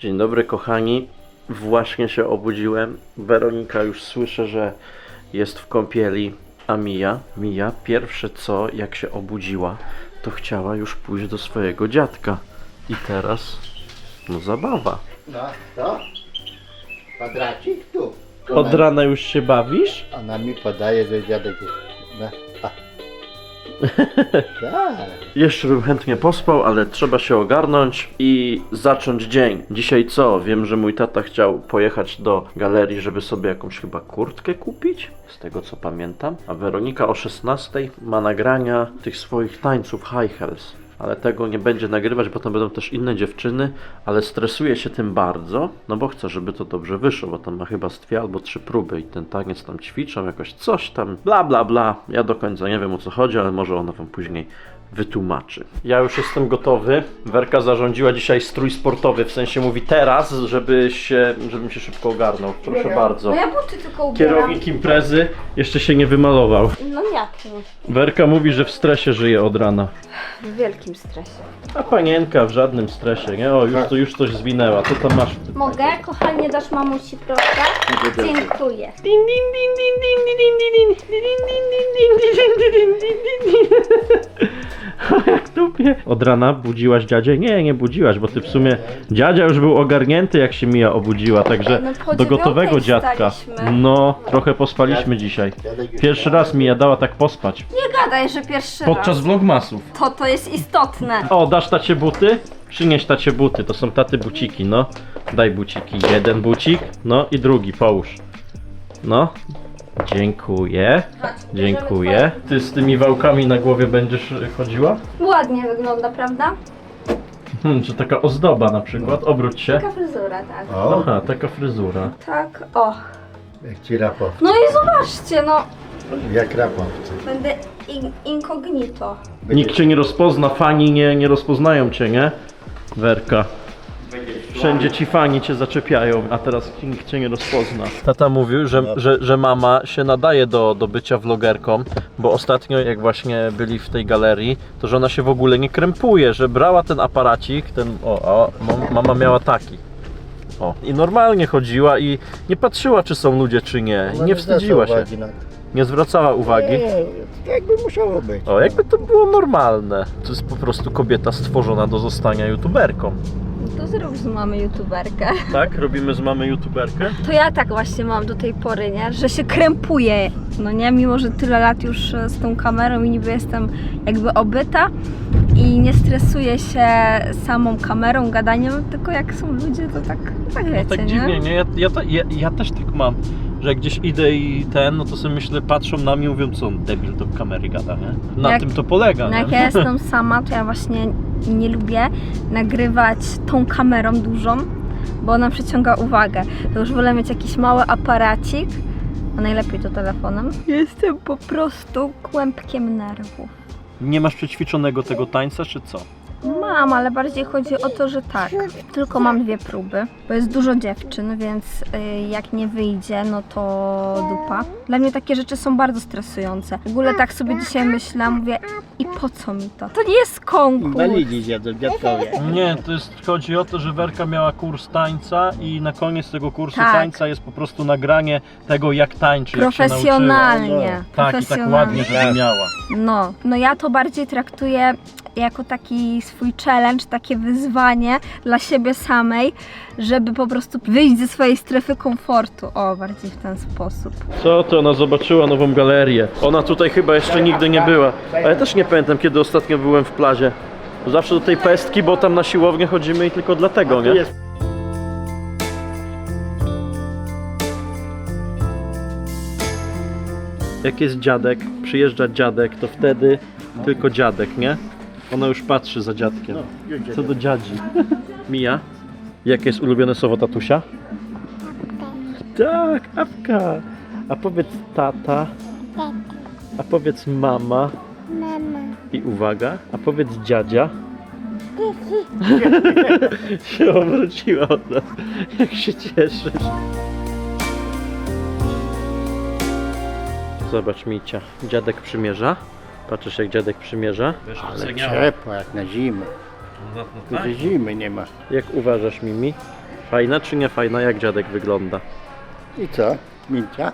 Dzień dobry kochani. Właśnie się obudziłem. Weronika już słyszę, że jest w kąpieli. A Mija, Mija pierwsze co, jak się obudziła, to chciała już pójść do swojego dziadka. I teraz, no zabawa. No, to? Kwadracik tu. Od rana już się bawisz? Ona mi podaje, że dziadek jest. No. Jeszcze bym chętnie pospał, ale trzeba się ogarnąć i zacząć dzień. Dzisiaj co? Wiem, że mój tata chciał pojechać do galerii, żeby sobie jakąś chyba kurtkę kupić, z tego co pamiętam. A Weronika o 16 ma nagrania tych swoich tańców High Heels. Ale tego nie będzie nagrywać, bo tam będą też inne dziewczyny, ale stresuje się tym bardzo, no bo chce, żeby to dobrze wyszło, bo tam ma chyba z dwie albo trzy próby i ten taniec tam ćwiczą, jakoś coś tam, bla bla bla. Ja do końca nie wiem o co chodzi, ale może ona wam później wytłumaczy. Ja już jestem gotowy. Werka zarządziła dzisiaj strój sportowy, w sensie mówi teraz, żeby się, żebym się szybko ogarnął. Proszę bardzo. No ja buty tylko ubieram. Kierownik imprezy jeszcze się nie wymalował. No jak nie? Werka mówi, że w stresie żyje od rana. W wielkim stresie. A panienka w żadnym stresie, nie? O, już, to, już coś zwinęła. Co tam masz? Mogę? Kochanie, dasz mamusi proszę? Dziękuję. Jak tupie. Od rana budziłaś dziadzie? Nie, nie budziłaś, bo ty w sumie dziadzia już był ogarnięty jak się Mija obudziła, także No po do gotowego dziadka. wstaliśmy. No, trochę pospaliśmy dzisiaj. Pierwszy raz Mija dała tak pospać. Nie gadaj, że pierwszy Podczas raz. vlogmasów. To to jest istotne. O, dasz tacie buty? Przynieś tacie buty, to są taty buciki, no. Daj buciki. Jeden bucik, no i drugi, połóż. No. Dziękuję. Dziękuję. Ty z tymi wałkami na głowie będziesz chodziła? Ładnie wygląda, prawda? Hmm, czy taka ozdoba na przykład? Obróć się. Taka fryzura, tak. O, Aha, taka fryzura. Tak, o. jak ci rapowcy. No i zobaczcie, no. Jak rapowcy. Będę in incognito. Nikt cię nie rozpozna, fani nie, nie rozpoznają cię, nie? Werka. Wszędzie ci fani cię zaczepiają, a teraz nikt cię nie rozpozna. Tata mówił, że, że, że mama się nadaje do, do bycia vlogerką, bo ostatnio jak właśnie byli w tej galerii, to że ona się w ogóle nie krępuje, że brała ten aparacik, ten, o, o mam- mama miała taki. O, i normalnie chodziła i nie patrzyła, czy są ludzie, czy nie. I nie wstydziła się, nie zwracała uwagi. Nie, jakby musiało być. O, jakby to było normalne. To jest po prostu kobieta stworzona do zostania youtuberką. To zrób z mamy youtuberkę. Tak? Robimy z mamy youtuberkę? To ja tak właśnie mam do tej pory, nie? Że się krępuję, no nie? Mimo, że tyle lat już e, z tą kamerą i niby jestem jakby obyta i nie stresuję się samą kamerą, gadaniem, tylko jak są ludzie, to tak, tak wiecie, Tak nie? dziwnie, nie? Ja, ja, ta- ja, ja też tak mam, że jak gdzieś idę i ten, no to sobie myślę, patrzą na mnie i mówią, co on debil do kamery gada, nie? Na Jak- tym to polega, No nie? jak ja jestem sama, to ja właśnie nie lubię nagrywać tą kamerą dużą, bo ona przyciąga uwagę. To już wolę mieć jakiś mały aparacik, a najlepiej to telefonem. Jestem po prostu kłębkiem nerwów. Nie masz przećwiczonego tego tańca, czy co? Mam, ale bardziej chodzi o to, że tak, tylko mam dwie próby, bo jest dużo dziewczyn, więc y, jak nie wyjdzie, no to dupa. Dla mnie takie rzeczy są bardzo stresujące. W ogóle tak sobie dzisiaj myślę, mówię, i po co mi to? To nie jest konkurs. Inwalidzi zjadą, dziadkowie. Nie, to jest, chodzi o to, że Werka miała kurs tańca i na koniec tego kursu Tak. tańca jest po prostu nagranie tego, jak tańczy, jak się nauczyła. Profesjonalnie. Tak, i tak profesjonalnie. ładnie, żeby miała. No, no ja to bardziej traktuję jako taki swój challenge, takie wyzwanie dla siebie samej, żeby po prostu wyjść ze swojej strefy komfortu. O, bardziej w ten sposób. Co to? Ona zobaczyła nową galerię. Ona tutaj chyba jeszcze nigdy nie była. A ja też nie pamiętam, kiedy ostatnio byłem w plazie. Zawsze do tej pestki, bo tam na siłownię chodzimy i tylko dlatego, nie? Jak jest dziadek, przyjeżdża dziadek, to wtedy tylko dziadek, nie? Ona już patrzy za dziadkiem. Co do dziadzi. Mija, jakie jest ulubione słowo tatusia? Tak, apka. A powiedz tata. A powiedz mama. I uwaga, a powiedz dziadzia. się obróciła od nas. Jak się cieszysz. Zobacz Micia, dziadek przymierza. Patrzysz jak dziadek przymierza. ale ciepło jak na zimę. No, Tu zimy nie ma. Jak uważasz Mimi? Fajna czy nie fajna? Jak dziadek wygląda? I co? Mincia?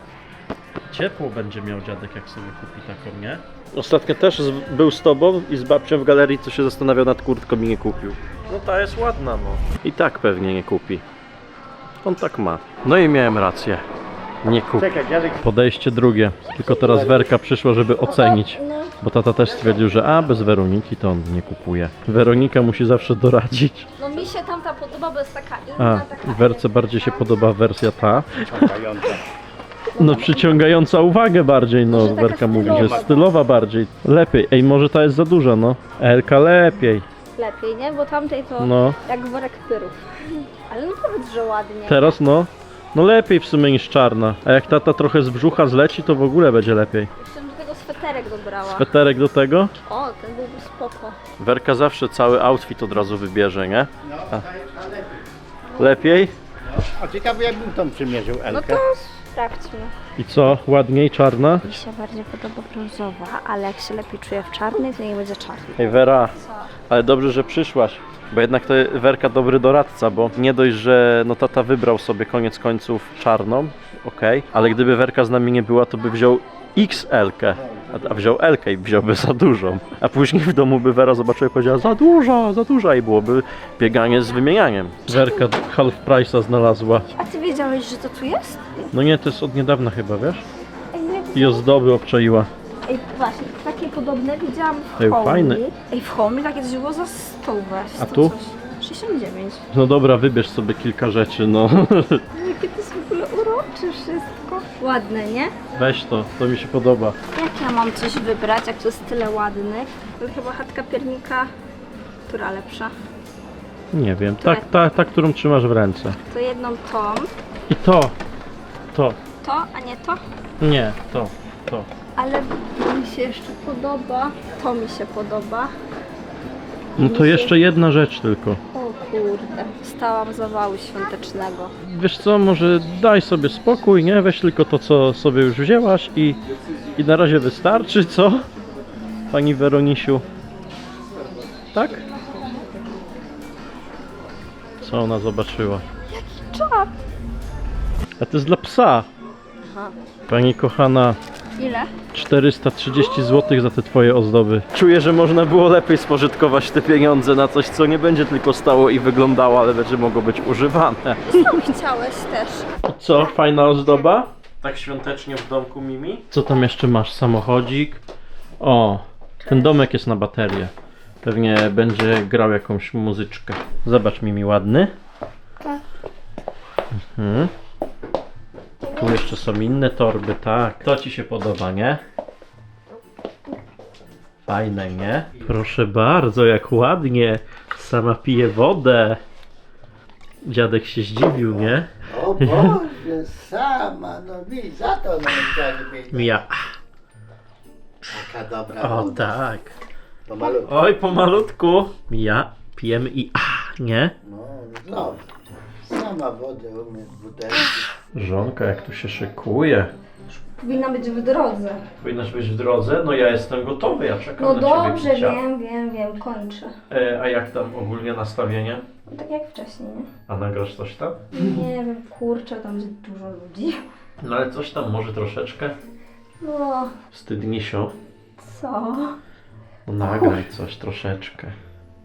Ciepło będzie miał dziadek, jak sobie kupi taką, nie? Ostatnio też z, był z tobą i z babcią w galerii, co się zastanawiał nad kurtką i nie kupił. No ta jest ładna, no. I tak pewnie nie kupi. On tak ma. No i miałem rację. Nie kupi. Czekaj, dziadek. Podejście drugie. Tylko teraz Werka przyszła, żeby ocenić. Bo tata też stwierdził, że a, bez Weroniki to on nie kupuje. Weronika musi zawsze doradzić. No mi się tamta podoba, bo jest taka A, inna, taka Werce bardziej się podoba wersja ta. Ciągająca. No przyciągająca uwagę bardziej, no Może taka Werka mówi, że stylowa. stylowa bardziej. Lepiej, ej może ta jest za duża, no. Elka lepiej, lepiej, nie? Bo tamtej to no. jak worek pyrów. Ale no powiedz, że ładnie. Teraz no. No lepiej w sumie niż czarna. A jak tata trochę z brzucha zleci, to w ogóle będzie lepiej. Jeszcze sweterek dobrała. Sweterek do tego? O, ten byłby spoko. Werka zawsze cały outfit od razu wybierze, nie? No, to jest na lepiej. Lepiej? A ciekawe jakbym tą przymierzył No Elkę. to sprawdźmy. I co? Ładniej czarna? Mi się bardziej podoba brązowa, ale jak się lepiej czuję w czarnej, to nie będzie czarny. Ej Wera, Co? ale dobrze, że przyszłaś. Bo jednak to Werka dobry doradca, bo nie dość, że no tata wybrał sobie koniec końców czarną, okej, ale gdyby Werka z nami nie była, to by wziął XL-kę, a, a wziął L-kę i wziąłby za dużą. A później w domu by Wera zobaczyła i powiedziała za duża, za duża i byłoby bieganie z wymienianiem. Werka half price'a znalazła. A ty wiedziałeś, że to tu jest? No nie, to jest od niedawna chyba, wiesz? Ej, nie I ozdoby obczaiła. Ej, właśnie, takie podobne widziałam w Ej, Homey. fajne. Ej, w Homey takie coś było za 100 weź. A tu? Coś. 69. No dobra, wybierz sobie kilka rzeczy, no. Jakie to urocze wszystko. Ładne, nie? Weź to, to mi się podoba. Jak ja mam coś wybrać, jak to jest tyle ładnych? Chyba chatka piernika, która lepsza? Nie wiem, tak, ta, ta, którą trzymasz w ręce. To jedną tą, I to, to, to, a nie to. nie, to, to. Ale mi się jeszcze podoba, to mi się podoba. No to jeszcze jedna rzecz tylko. Kurde, stałam zawału świątecznego. Wiesz co, może daj sobie spokój, nie? Weź tylko to, co sobie już wzięłaś i, i na razie wystarczy, co? Pani Weronisiu. Tak? Co ona zobaczyła? Czap! A to jest dla psa. Aha. Pani kochana, Ile? 430 zł za te twoje ozdoby. Czuję, że można było lepiej spożytkować te pieniądze na coś, co nie będzie tylko stało i wyglądało, ale będzie mogło być używane. Co chciałeś też? I co, fajna ozdoba? Tak świątecznie w domku Mimi? Co tam jeszcze masz? Samochodzik? O, ten domek jest na baterię. Pewnie będzie grał jakąś muzyczkę. Zobacz Mimi, ładny? Tak. Mhm. Tu jeszcze są inne torby, tak. To ci się podoba, nie? Fajne, nie? Proszę bardzo, jak ładnie. Sama pije wodę. Dziadek się zdziwił, nie? O Boże, sama, no mi za to no jakby. Mija. Taka dobra O woda. tak. Pomalutku. Oj, pomalutku. Mija, pijemy i a, nie? No, znowu. Sama wodę umie w butelki. Żonka, jak tu się szykuje. Powinna być w drodze. Powinnaś być w drodze? No ja jestem gotowy, ja czekam No na dobrze, ciebie. Kicia. wiem, wiem, wiem, kończę. E, a jak tam ogólnie nastawienie? Tak jak wcześniej, nie? A nagrasz coś tam? Nie wiem, kurczę, tam jest dużo ludzi. No ale coś tam może troszeczkę. No, Wstydnisio. co? No nagraj coś troszeczkę.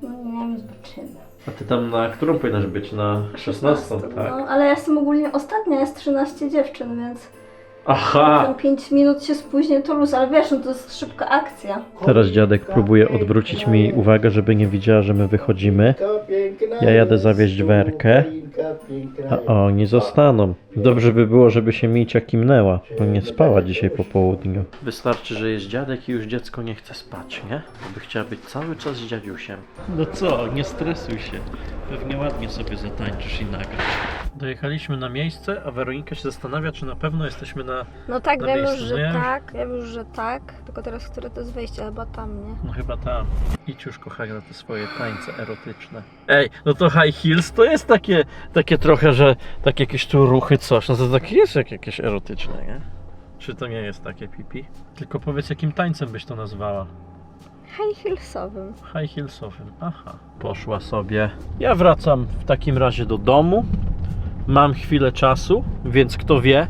No nie wiem, zobaczymy. A ty tam na którą powinnaś być? Na 16, tak? No, ale ja jestem ogólnie ostatnia, jest 13 dziewczyn, więc Aha! tam 5 minut się spóźnię, to luz, ale wiesz, no to jest szybka akcja. Teraz dziadek próbuje odwrócić mi uwagę, żeby nie widziała, że my wychodzimy. Ja jadę zawieźć Werkę. A jest. oni zostaną. Dobrze by było, żeby się Micia kimnęła, bo nie spała dzisiaj po południu. Wystarczy, że jest dziadek i już dziecko nie chce spać, nie? Bo by chciała być cały czas z dziadziusiem. No co, nie stresuj się. Pewnie ładnie sobie zatańczysz i nagrasz. Dojechaliśmy na miejsce, a Weronika się zastanawia, czy na pewno jesteśmy na... No tak, Na wiem już, miejscu, że nie? tak, wiem już, że tak. Tylko teraz, które to jest wejście? Chyba tam, nie? No chyba tam. Idź już kochanie na te swoje tańce erotyczne. Ej, no to high heels to jest takie, takie trochę, że takie jakieś tu ruchy coś, no to takie jest jak jakieś erotyczne, nie? Czy to nie jest takie pipi? Tylko powiedz jakim tańcem byś to nazwała. High heelsowym. High heelsowym, aha. Poszła sobie. Ja wracam w takim razie do domu. mam chwilę czasu, więc kto wie,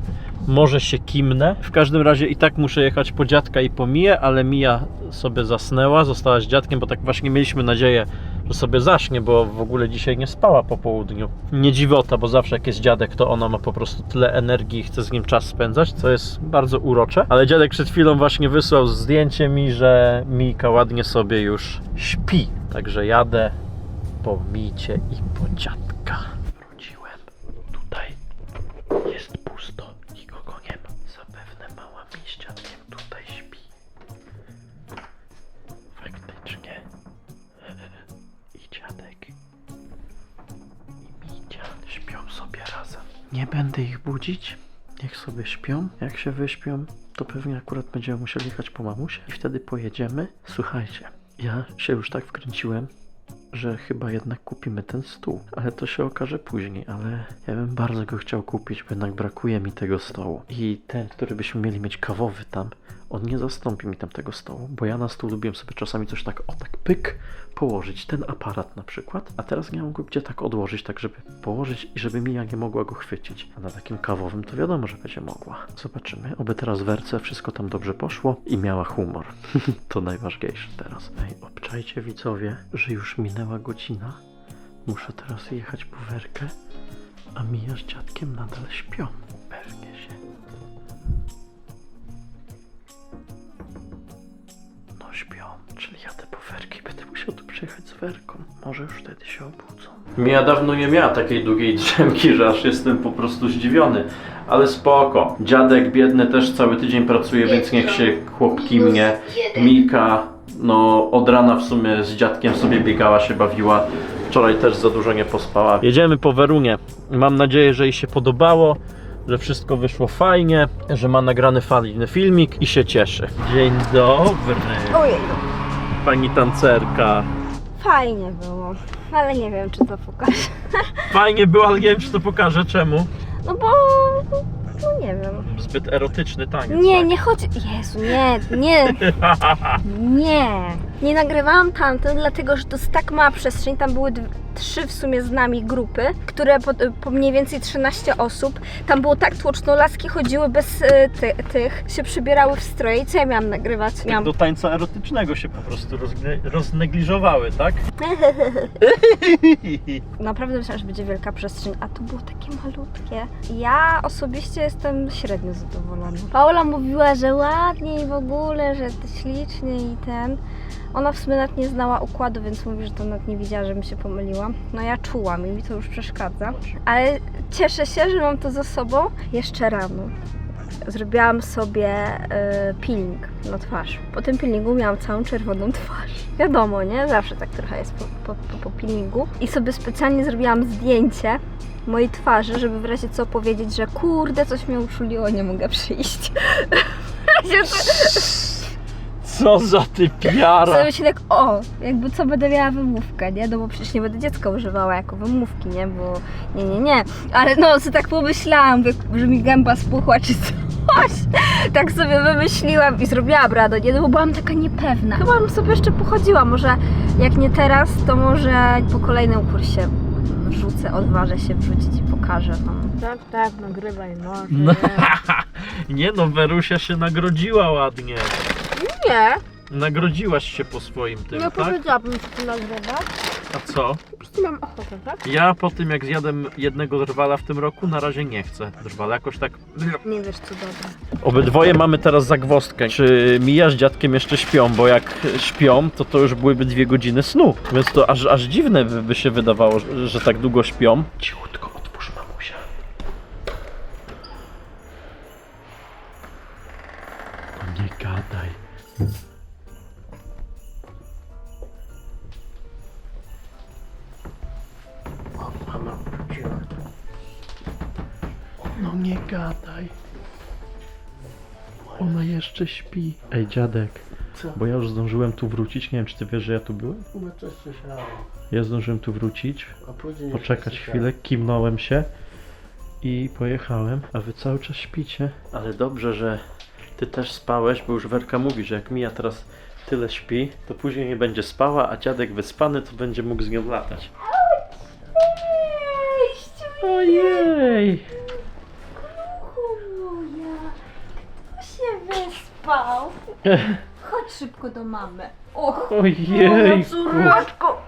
może się kimnę. W każdym razie i tak muszę jechać po dziadka i po Miję, ale Mija sobie zasnęła, została z dziadkiem, bo tak właśnie mieliśmy nadzieję, że sobie zaśnie, bo w ogóle dzisiaj nie spała po południu. Nie dziwota, bo zawsze jak jest dziadek, to ona ma po prostu tyle energii i chce z nim czas spędzać, co jest bardzo urocze. Ale dziadek przed chwilą właśnie wysłał zdjęcie mi, że Mijka ładnie sobie już śpi. Także jadę po Micie i po dziadka. Nie będę ich budzić. Niech sobie śpią. Jak się wyśpią, to pewnie akurat będziemy musieli jechać po mamusie i wtedy pojedziemy. Słuchajcie, ja się już tak wkręciłem, że chyba jednak kupimy ten stół. Ale to się okaże później, ale ja bym bardzo go chciał kupić, bo jednak brakuje mi tego stołu. I ten, który byśmy mieli mieć kawowy tam, on nie zastąpi mi tam tego stołu, bo ja na stół lubiłem sobie czasami coś tak, o tak pyk, położyć ten aparat na przykład, a teraz nie mam go gdzie tak odłożyć, tak żeby położyć i żeby Mija nie mogła go chwycić. A na takim kawowym to wiadomo, że będzie mogła. Zobaczymy, oby teraz werce wszystko tam dobrze poszło i miała humor. to najważniejsze teraz. Ej, obczajcie widzowie, że już minęła godzina. Muszę teraz jechać po werkę, a Mija z dziadkiem nadal śpią. Przyjechać z werką. Może już wtedy się obudzą. Mija dawno nie miała takiej długiej drzemki, że aż jestem po prostu zdziwiony. Ale spoko. Dziadek biedny też cały tydzień pracuje, więc niech się chłopki mnie. Mika, no od rana w sumie z dziadkiem sobie biegała, się bawiła. Wczoraj też za dużo nie pospała. Jedziemy po Werunie. Mam nadzieję, że jej się podobało, że wszystko wyszło fajnie, że ma nagrany fajny filmik i się cieszy. Dzień dobry, Ojej, pani tancerka. Fajnie było, ale nie wiem, czy to pokażę. Fajnie było, ale nie wiem, czy to pokażę. Czemu? No bo, no nie wiem. Zbyt erotyczny taniec. Nie, tak? nie chodzi. Jezu, nie, nie, nie. Nie nagrywałam tamten, dlatego że to jest tak mała przestrzeń. Tam były dw- trzy w sumie z nami grupy, które po, po mniej więcej 13 osób. Tam było tak tłoczno, laski chodziły bez e, ty, tych, się przybierały w stroje. I co ja miałam nagrywać? Tak Miałam do tańca erotycznego się po prostu rozne- roznegliżowały, tak? Naprawdę myślałam, że będzie wielka przestrzeń, a to było takie malutkie. Ja osobiście jestem średnio zadowolona. Paula mówiła, że ładnie i w ogóle, że ślicznie i ten. Ona w sumie nawet nie znała układu, więc mówi, że to nawet nie widziała, żebym się pomyliła. No ja czułam i mi to już przeszkadza. Ale cieszę się, że mam to za sobą. Jeszcze rano zrobiłam sobie e, peeling na twarz. Po tym peelingu miałam całą czerwoną twarz. Wiadomo, nie? Zawsze tak trochę jest po, po, po, po peelingu. I sobie specjalnie zrobiłam zdjęcie mojej twarzy, żeby w razie co powiedzieć, że kurde, coś mnie uczuliło, nie mogę przyjść. Się Co za typiara! sobie myślę tak, o, jakby co będę miała wymówkę, nie? No bo przecież nie będę dziecka używała jako wymówki, nie? Bo nie, nie, nie. Ale no, co tak pomyślałam, że- mi gęba spuchła czy coś. Tak sobie wymyśliłam i zrobiłam radę, nie? No bo byłam taka niepewna. Chyba bym sobie jeszcze pochodziła, może jak nie teraz, to może po kolejnym kursie wrzucę, odważę się wrzucić i pokażę wam. Tak, tak, nagrywaj, no. No. Nie no, Werusia się nagrodziła ładnie. Nie, Nagrodziłaś się po swoim tym, nie tak? powiedziałabym, że ty nagrywasz. A co? Po prostu mam ochotę, tak? Ja po tym jak zjadłem jednego drwala w tym roku, na razie nie chcę. Drwala jakoś tak... Nie wiesz co dobre. Obydwoje mamy teraz zagwozdkę. Czy Mija z dziadkiem jeszcze śpią, bo jak śpią, to to już byłyby dwie godziny snu. Więc to aż, aż dziwne by, by się wydawało, że, że tak długo śpią. Cichutko, jeszcze śpi. Ej, dziadek, Co? bo ja już zdążyłem tu wrócić. Nie wiem, czy ty wiesz, że ja tu byłem? No coś słyszałem. Ja zdążyłem tu wrócić, A później poczekać chwilę, kimnąłem się i pojechałem, a wy cały czas śpicie. Ale dobrze, że ty też spałeś, bo już Werka mówi, że jak Mija teraz tyle śpi, to później nie będzie spała, a dziadek wyspany to będzie mógł z nią latać. Cześć, Ojej. się wyspał. Chodź szybko do mamy. Och, Ojej. córeczko.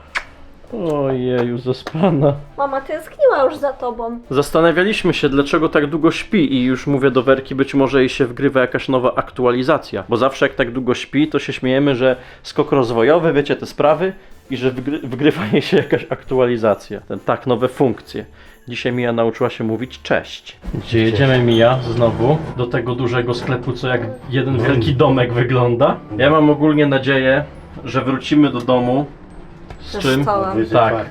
Ojeju, zaspana. Mama tęskniła już za tobą. Zastanawialiśmy się, dlaczego tak długo śpi i już mówię do Werki, być może jej się wgrywa jakaś nowa aktualizacja. Bo zawsze jak tak długo śpi, to się śmiejemy, że skok rozwojowy, wiecie, te sprawy i że wgry wgrywa jej się jakaś aktualizacja. Ten, tak, nowe funkcje. Dzisiaj Mija nauczyła się mówić cześć. Gdzie jedziemy Mija znowu? Do tego dużego sklepu, co jak jeden wielki domek wygląda. Ja mam ogólnie nadzieję, że wrócimy do domu z Ze czym? stołem. Tak.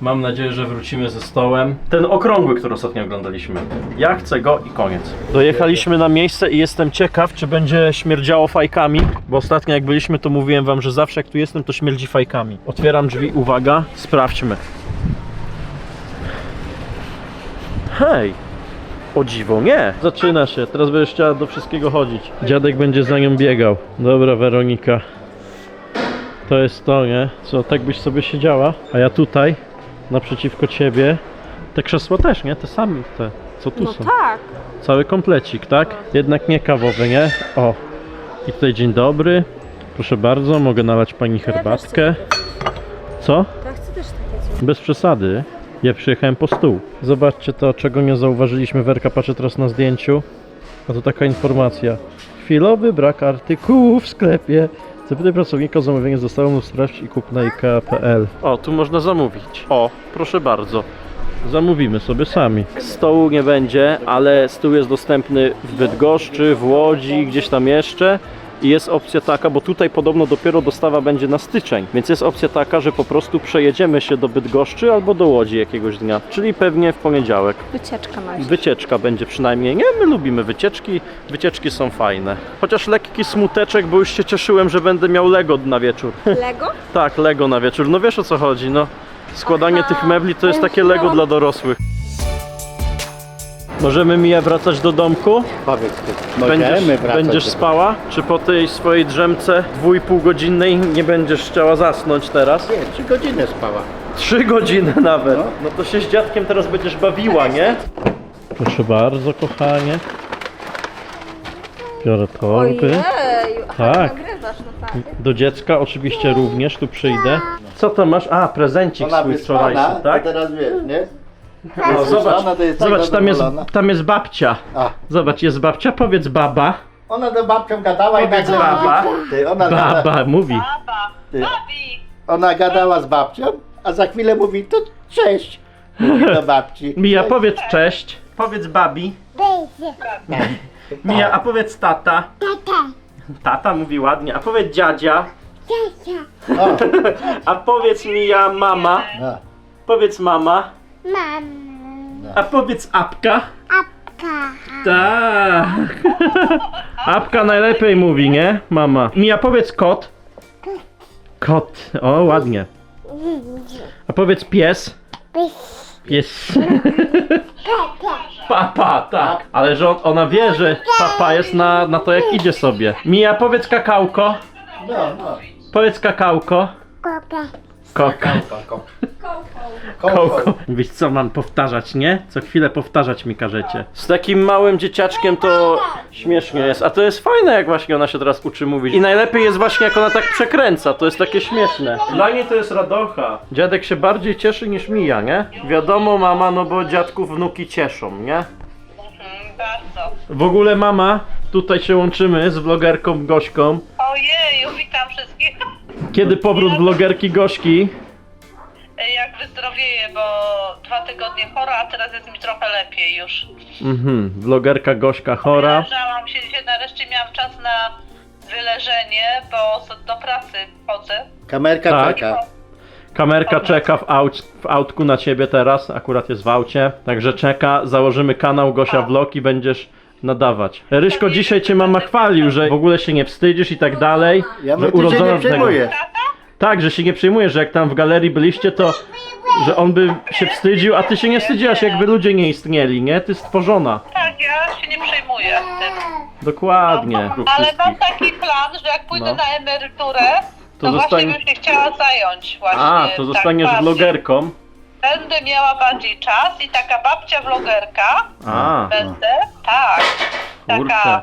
Mam nadzieję, że wrócimy ze stołem. Ten okrągły, który ostatnio oglądaliśmy. Ja chcę go i koniec. Dojechaliśmy na miejsce i jestem ciekaw, czy będzie śmierdziało fajkami, bo ostatnio jak byliśmy, to mówiłem wam, że zawsze jak tu jestem, to śmierdzi fajkami. Otwieram drzwi, uwaga, sprawdźmy. Hej! O dziwo, nie! Zaczyna się, teraz będziesz chciała do wszystkiego chodzić. Dziadek będzie za nią biegał. Dobra, Weronika. To jest to, nie? Co, tak byś sobie siedziała? A ja tutaj, naprzeciwko ciebie. Te krzesła też, nie? Te same, te, co tu No są. tak. Cały komplecik, tak? Jednak nie kawowy, nie? O. I tutaj dzień dobry. Proszę bardzo, mogę nalać pani herbatkę. Co? Ja chcę też takie coś. Bez przesady. Ja przyjechałem po stół. Zobaczcie to, czego nie zauważyliśmy. Werka patrzy teraz na zdjęciu. A to taka informacja. Chwilowy brak artykułów w sklepie. Zapytaj pracownika o zamówienie zostało mu sprawdź i kup na IKEA.pl. O, tu można zamówić. O, proszę bardzo. Zamówimy sobie sami. Stołu nie będzie, ale stół jest dostępny w Bydgoszczy, w Łodzi, gdzieś tam jeszcze. I jest opcja taka, bo tutaj podobno dopiero dostawa będzie na styczeń, więc jest opcja taka, że po prostu przejedziemy się do Bydgoszczy albo do Łodzi jakiegoś dnia, czyli pewnie w poniedziałek. Wycieczka na Wycieczka będzie przynajmniej. Nie, my lubimy wycieczki. Wycieczki są fajne. Chociaż lekki smuteczek, bo już się cieszyłem, że będę miał Lego na wieczór. Lego? tak, Lego na wieczór. No wiesz o co chodzi, no. Składanie Aha. tych mebli to jest takie Lego dla dorosłych. Możemy Mija wracać do domku? Powiedz ty. Będziesz, wracać będziesz do- spała? Czy po tej swojej drzemce dwójpół godzinnej nie będziesz chciała zasnąć teraz? Nie, trzy godziny spała. Trzy godziny nawet. No to się z dziadkiem teraz będziesz bawiła, nie? Proszę bardzo, kochanie. Biorę torby. Ojeju, Tak. nagrywasz, no tak. Do dziecka oczywiście również tu przyjdę. Co to masz? A, prezencik Ona swój wyspana, wczorajszy, to tak? teraz wiesz, nie? No, zobacz, Ona to jest tak zobacz tam, jest, zadowolona. tam jest babcia. A, Zobacz, jest babcia, powiedz baba. ona do babcią gadała i Powiedz tak baba. Ty, ona, gada, Baba, mówi. ty, ona gadała z babcią, a za chwilę mówi, to cześć. Mówi do babci. Mija, powiedz cześć. Powiedz babi. Mija, a powiedz tata. Tata, Tata mówi ładnie, a powiedz dziadzia. O, A powiedz Mija mama. no. Powiedz mama. Mam, A powiedz apka. apka, Tak. Apka najlepiej mówi, nie? Mama. Mija, powiedz kot. Kot. O, ładnie. A powiedz pies. Pies. papa, Papa, tak. Ale że on, ona wie, że papa jest na, na to, jak idzie sobie. Mija, powiedz kakałko. No, no. Powiedz kakałko. kopa, Koko. Kołko. Wiesz co mam powtarzać, nie? Co chwilę powtarzać mi każecie. Z takim małym dzieciaczkiem to śmiesznie jest. A to jest fajne, jak właśnie ona się teraz uczy mówić. I najlepiej jest właśnie, jak ona tak przekręca. To jest takie śmieszne. Dla niej to jest radocha. Dziadek się bardziej cieszy niż mija, nie? Wiadomo, mama, no bo dziadków wnuki cieszą, nie? Bardzo. W ogóle mama, tutaj się łączymy z vlogerką Gośką. Ojeju, witam wszystkich. Kiedy powrót vlogerki Gośki? Jak wyzdrowieję, bo dwa tygodnie chora, a teraz jest mi trochę lepiej już. Mhm, vlogerka Gośka chora. Leżałam się dzisiaj, nareszcie miałam czas na wyleżenie, bo do pracy chodzę. Kamerka Tak. czeka. Kamerka czeka w, aut, w autku na ciebie teraz, akurat jest w aucie, także czeka, założymy kanał Gosia Vlog i będziesz nadawać. Ryśko, dzisiaj cię mama chwalił, że w ogóle się nie wstydzisz i tak dalej, Ja że mówię, ty się urodzona nie w tego. przejmuję. Tak, że się nie przejmuje, że jak tam w galerii byliście, to że on by się wstydził, a ty się nie wstydziłaś, jakby ludzie nie istnieli, nie? Ty stworzona. Tak, ja się nie przejmuję tym. Dokładnie. Ale wszystkich. mam taki plan, że jak pójdę No. na emeryturę, To to, właśnie bym się chciała zająć właśnie. A, to zostaniesz tak, bardziej. vlogerką. będę miała bardziej czas i taka babcia vlogerka A, będę, tak, kurczę.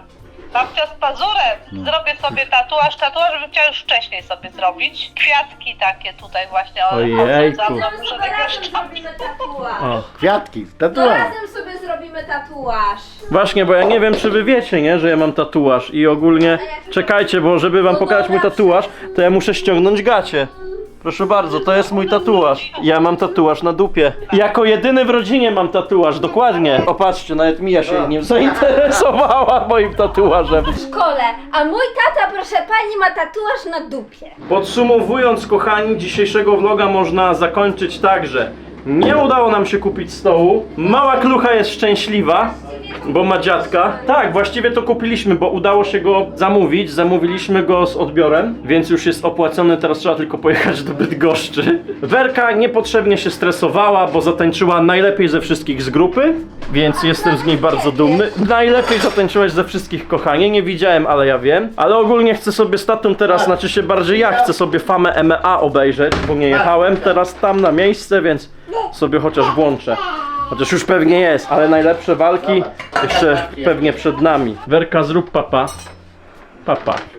Babcia z pazurem. Zrobię sobie tatuaż, tatuaż bym chciała już wcześniej sobie zrobić. Kwiatki takie tutaj właśnie. o- Ojejku. za mną, że tego jeszcze- tatuaż. O. Kwiatki, To tatuaż. razem sobie zrobimy tatuaż. Właśnie, bo ja nie wiem, czy wy wiecie, nie, że ja mam tatuaż i ogólnie... Czekajcie, bo żeby wam pokazać mój tatuaż, to ja muszę ściągnąć gacie. Proszę bardzo, to jest mój tatuaż. Ja mam tatuaż na dupie. Jako jedyny w rodzinie mam tatuaż, dokładnie. Opatrzcie, nawet Mija się nim zainteresowała moim tatuażem. W szkole, a mój tata, proszę pani, ma tatuaż na dupie. Podsumowując, kochani, dzisiejszego vloga można zakończyć tak, że nie udało nam się kupić stołu. Mała klucha jest szczęśliwa, bo ma dziadka. Tak, właściwie to kupiliśmy, bo udało się go zamówić. Zamówiliśmy go z odbiorem, więc już jest opłacony. Teraz trzeba tylko pojechać do Bydgoszczy. Werka niepotrzebnie się stresowała, bo zatańczyła najlepiej ze wszystkich z grupy, więc jestem z niej bardzo dumny. Najlepiej zatańczyłaś ze wszystkich, kochanie. Nie widziałem, ale ja wiem. Ale ogólnie chcę sobie z tatą teraz, znaczy się bardziej ja chcę sobie famę MEA obejrzeć, bo nie jechałem teraz tam na miejsce, więc sobie chociaż włączę. Chociaż już pewnie jest, ale najlepsze walki jeszcze pewnie przed nami. Werka, zrób papa. Papa.